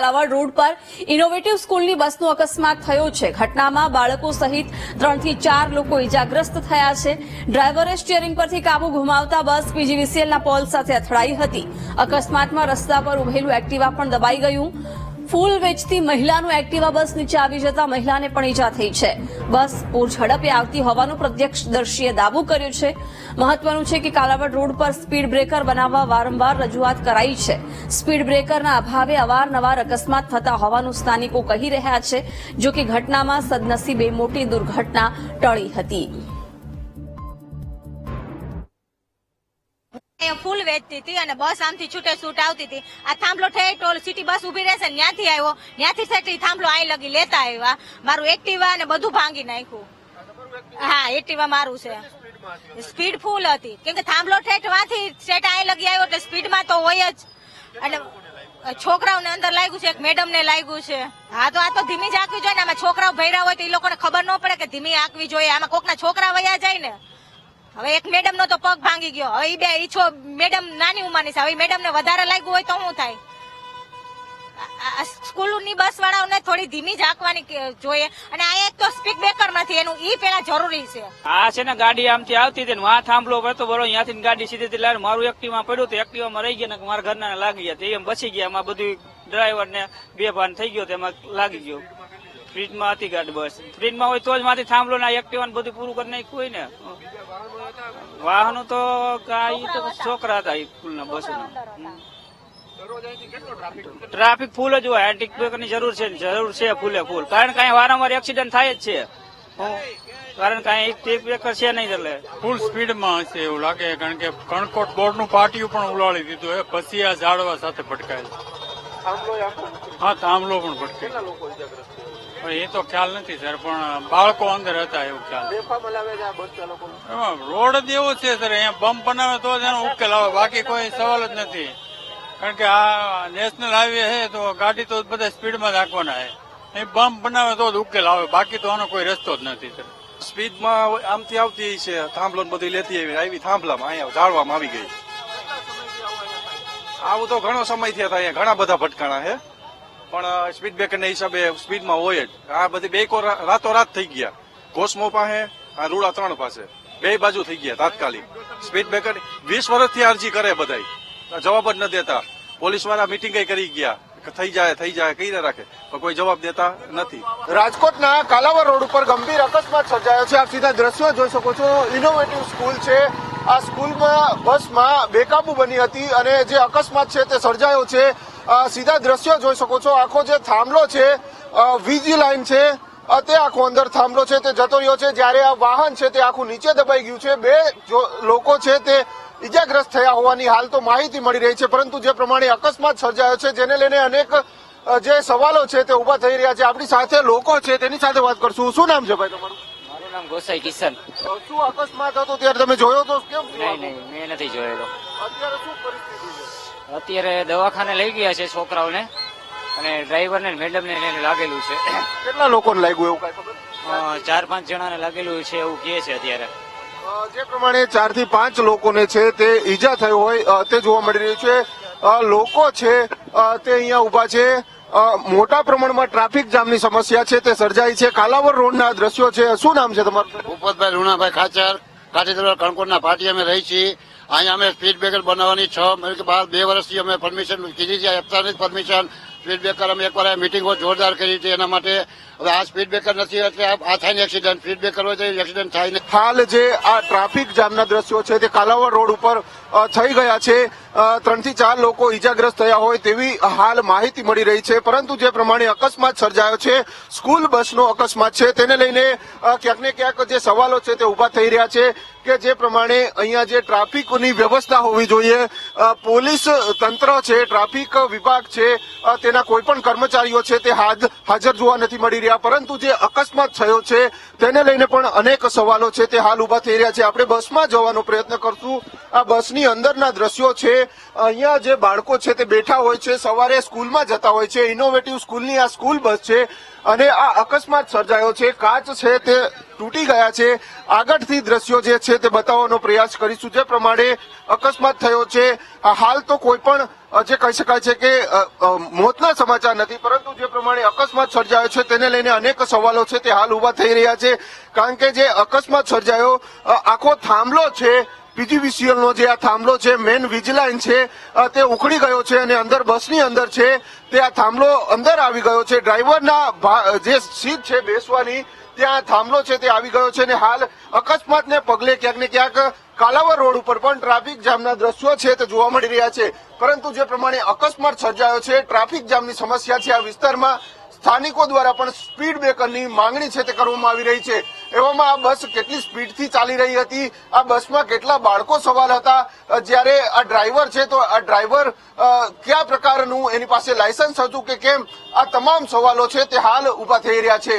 Kalavad road પર innovative સ્કૂલની બસનો અકસ્માત થયો છે. ઘટનામાં બાળકો સહિત ત્રણથી ચાર લોકો ઇજાગ્રસ્ત થયા છે. ડ્રાઈવરે સ્ટીયરિંગ પરથી કાબુ ગુમાવતા બસ પીજીવીસીએલના પોલ સાથે અથડાઈ હતી. અકસ્માતમાં રસ્તા પર ઉભેલું એક્ટિવા પણ દબાઈ ગયું. ફૂલ વેચતી મહિલાનું એક્ટિવા બસ નીચે આવી જતા મહિલાને પણ ઈજા થઈ છે. બસ પૂર ઝડપે આવતી હોવાનું પ્રત્યક્ષદર્શીએ દાવો કર્યો છે. મહત્વનું છે કે કાલાવડ રોડ પર સ્પીડ બ્રેકર બનાવવા વારંવાર રજૂઆત કરાઈ છે. સ્પીડ બ્રેકરના અભાવે અવારનવાર અકસ્માત થતા હોવાનું સ્થાનિકો કહી રહ્યા છે, જો કે ઘટનામાં સદનસીબે મોટી દુર્ઘટના ટળી હતી. અહીંયા ફૂલ વેચતી હતી અને બસ આમથી છૂટે છૂટ આવતી હતી. આ થાંભલો ઠેઠ ટોલ સિટી બસ ઊભી રહેશે ને ત્યાંથી આવ્યો. ત્યાંથી સેટી થાંભલો અહીં લગી લેતા આવ્યા. મારું એક્ટિવા અને બધું ભાંગી નાખ્યું. હા, એક્ટિવા મારું છે. સ્પીડ ફૂલ હતી. કેમ કે થાંભલો ઠેઠમાંથી સેટ અહીં લગી આવ્યો એટલે સ્પીડમાં તો હોય જ. અને છોકરાઓને અંદર લાગ્યું છે, એક મેડમ ને લાગ્યું છે. હા, તો આ તો ધીમી જ આંકવી જોઈએ ને. આમાં છોકરાઓ ભૈરા હોય તો એ લોકોને ખબર ન પડે કે ધીમી આંકવી જોઈએ. આમાં કોકના છોકરા વયા જાય ને. હવે એક મેડમ નો તો પગ ભાંગી ગયો. હવે બે, ઈ મેડમ નાની ઉંમરની છે. હવે મેડમ ને વધારે લાગ્યું હોય તો શું થાય? સ્કૂલની બસ વાળાઓને થોડી ધીમી જ હાંકવાની જોઈએ. અને આ એક તો સ્પીડ બ્રેકર નથી એનું ઈ પેલા જરૂરી છે. આ છે ને ગાડી આમથી આવતી હતી વાં થાંભલો પડતો બરો અહીંયાથી ગાડી સીધી હતી લાવી મારું એક્ટિવા પડ્યું તો એક્ટિવા માં રહી ગયા ને મારા ઘરના લાગી ગયા. એમ બચી ગયા. એમાં બધું ડ્રાઈવર ને બે ભાન થઈ ગયો તેમાં લાગી ગયો. ફ્રીજમાં હતી ગાડી બસ. ફ્રીજમાં હોય તો જ માંથી થાંભલો ના એક્ટિવા ને બધું પૂરું કરી નાખ્યું હોય ને. વાહનો તો કાંઈ તો છોકરા હતા. સ્કૂલના બસો ટ્રાફિક ફૂલ જ હોય. ટિક બ્રેકરની જરૂર છે જરૂર છે ફૂલે ફૂલ. કારણ કે વારંવાર એક્સિડન્ટ થાય જ છે. કારણ કે એક ટિક બ્રેકર છે નહીં એટલે. ફૂલ સ્પીડમાં હશે એવું લાગે. કારણ કે કણકોટ બોર્ડનું પાટિયું પણ ઉલાળી દીધું હે. પછી આ ઝાડવા સાથે ભટકાયેલ હા થાંભલો પણ ભટકે. પણ એ તો ખ્યાલ નથી સર પણ બાળકો અંદર હતા એવું ખ્યાલ. એમાં રોડ જ એવો છે સર અહીંયા બમ્પ બનાવે તો જ એનો ઉકેલ આવે. બાકી કોઈ સવાલ જ નથી. કારણ કે આ નેશનલ હાઈવે છે તો ગાડી તો બધા સ્પીડમાં રાખવાના છે. એ બમ્પ બનાવે તો જ ઉકેલ આવે. બાકી તો આનો કોઈ રસ્તો જ નથી સર. સ્પીડમાં આમથી આવતી છે થાંભલો બધી લેતી આવી. આવી થાંભલામાં અહીંયા ઝાડવામાં આવી ગઈ. આવું તો ઘણો સમય થયા અહીંયા ઘણા બધા ભટકાણા છે. પણ સ્પીડ બ્રેકરના હિસાબે સ્પીડમાં હોય જ. આ બધી બે રાતો રાત થઈ ગયા. કોસ્મો પાસે, આ રૂડા ત્રણ પાસે. બે બાજુ થઈ ગયા, તાત્કાલિક. સ્પીડ બ્રેકર વીસ વર્ષથી અરજી કરે બધાય. જવાબ જ ન દેતા. પોલીસવાળા મિટિંગ કરી ગયા. થઈ જાય થઈ જાય, કઈ રાખે? પણ કોઈ જવાબ દેતા નથી. રાજકોટના કાલાવર રોડ ઉપર ગંભીર અકસ્માત સર્જાયો છે. આપ સીધા દ્રશ્યો જોઈ શકો છો. ઇનોવેટિવ સ્કૂલ છે. આ સ્કૂલમાં, બસમાં બેકાબુ બની હતી અને જે અકસ્માત છે તે સર્જાયો છે. સીધા દ્રશ્યો જોઈ શકો છો. આખો જે થાંભલો છે વીજી લાઇન છે તે આખો અંદર થાંભલો છે, તે જતો રહ્યો છે. જ્યારે આ વાહન છે તે આખું નીચે દબાઈ ગયું છે. બે લોકો છે તે ઇજાગ્રસ્ત થયા હોવાની હાલ તો માહિતી મળી રહી છે. પરંતુ જે પ્રમાણે અકસ્માત સર્જાયો છે, જેને લઈને અનેક જે સવાલો છે તે ઊભા થઈ રહ્યા છે. આપણી સાથે લોકો છે, તેની સાથે વાત કરશું. શું નામ છે ભાઈ તમારું? મારું નામ ગોસાઈ કિશન. શું અકસ્માત હતો? ત્યારે તમે જોયો તો કેમ નહીં નહીં મેં નથી જોયેલો. અત્યારે શું પરિસ્થિતિ છે? અત્યારે દવાખાને લઈ ગયા છે છોકરાઓને અને ડ્રાઈવર ને મેડમ ને એને લાગેલું છે. કેટલા લોકોને લાગ્યું એવું કઈ ખબર? ચાર પાંચ જણાને લાગેલું છે એવું કહે છે અત્યારે. જે પ્રમાણે ચારથી પાંચ લોકોને છે તે ઈજા થઈ હોય તે જોવા મળી રહ્યું છે. લોકો છે તે અહીંયા ઊભા છે. મોટા પ્રમાણમાં ટ્રાફિક જામની સમસ્યા છે, તે સર્જાઈ છે. કાલાવર રોડના દ્રશ્યો છે. શું નામ છે તમારું? ભૂપતભાઈ લુણાભાઈ ખાચર કાઠીદરબાર કણકોટના પાર્ટી અમે રહી છીએ. અહીંયા અમે સ્પીડ બ્રેકર બનાવવાની છ બાર, બે વર્ષથી અમે પરમિશન કીધી છે આપતા નથી પરમિશન સ્પીડ બ્રેકર અમે એકવાર મિટિંગો જોરદાર કરી હતી. એના માટે હવે આ સ્પીડ બ્રેકર નથી, એટલે આ થાય ને એક્સિડન્ટ. સ્પીડ બ્રેકર હોય તો એક્સિડન્ટ થાય નહીં હાલ જે આ ટ્રાફિક જામના દ્રશ્યો છે તે કાલાવડ રોડ ઉપર થઈ ગયા છે. ત્રણથી ચાર લોકો ઈજાગ્રસ્ત થયા હોય તેવી હાલ માહિતી મળી રહી છે. પરંતુ જે પ્રમાણે અકસ્માત સર્જાયો છે, સ્કૂલ બસનો અકસ્માત છે, તેને લઈને ક્યાંક ને ક્યાંક જે સવાલો છે તે ઊભા થઈ રહ્યા છે. કે જે પ્રમાણે અહીંયા જે ટ્રાફિકની વ્યવસ્થા હોવી જોઈએ પોલીસ તંત્ર છે, ટ્રાફિક વિભાગ છે તેના કોઈ પણ કર્મચારીઓ છે તે હાજ- હાજર જોવા નથી મળી રહ્યા. પરંતુ જે અકસ્માત થયો છે, તેને લઈને પણ અનેક સવાલો છે તે હાલ ઊભા થઈ રહ્યા છે. આપણે બસમાં જવાનો પ્રયત્ન કરશું. આ બસની અંદરના દ્રશ્યો છે. અહીંયા જે બાળકો છે તે બેઠા હોય છે, સવારે સ્કૂલમાં જતા હોય છે ઇનોવેટિવ સ્કૂલની આ સ્કૂલ બસ છે અને આ અકસ્માત સર્જાયો છે. કાચ છે તે તૂટી ગયા છે. આગળથી દ્રશ્યો જે છે તે બતાવવાનો પ્રયાસ કરીશું. જે પ્રમાણે અકસ્માત થયો છે. હાલ તો કોઈ પણ જે કહી શકાય છે કે મોતના સમાચાર નથી, પરંતુ જે પ્રમાણે અકસ્માત સર્જાયો છે તેને લઈને અનેક સવાલો છે તે હાલ ઊભા થઈ રહ્યા છે. કારણ કે જે અકસ્માત સર્જાયો આખો થાંભલો છે પીજીવીસીએલ નો જે આ થાંભલો છે, મેન વીજલાઇન છે તે ઉખડી ગયો છે અને અંદર બસની અંદર છે, તે આ થાંભલો અંદર આવી ગયો છે. ડ્રાઈવરના જે સીટ છે બેસવાની ત્યાં થાંભલો છે તે આવી ગયો છે અને હાલ અકસ્માતને પગલે ક્યાંક ને ક્યાંક કાલાવર રોડ ઉપર પણ ટ્રાફિક જામના દ્રશ્યો છે તે જોવા મળી રહ્યા છે. પરંતુ જે પ્રમાણે અકસ્માત સર્જાયો છે, ટ્રાફિક જામની સમસ્યા છે આ વિસ્તારમાં સ્થાનિકો દ્વારા પણ સ્પીડ બ્રેકરની માંગણી છે તે કરવામાં આવી રહી છે. એવામાં આ બસ કેટલી સ્પીડથી ચાલી રહી હતી, આ બસમાં કેટલા બાળકો સવાલ હતા જ્યારે આ ડ્રાઈવર છે તો આ ડ્રાઈવર કયા પ્રકારનું એની પાસે લાયસન્સ હતું કે કેમ, આ તમામ સવાલો છે તે હાલ ઊભા થઈ રહ્યા છે.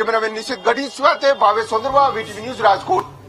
કેમેરામેન નિશિત ગઢી સાથે ભાવેશ સોંદરવા વીટીવી ન્યૂઝ રાજકોટ.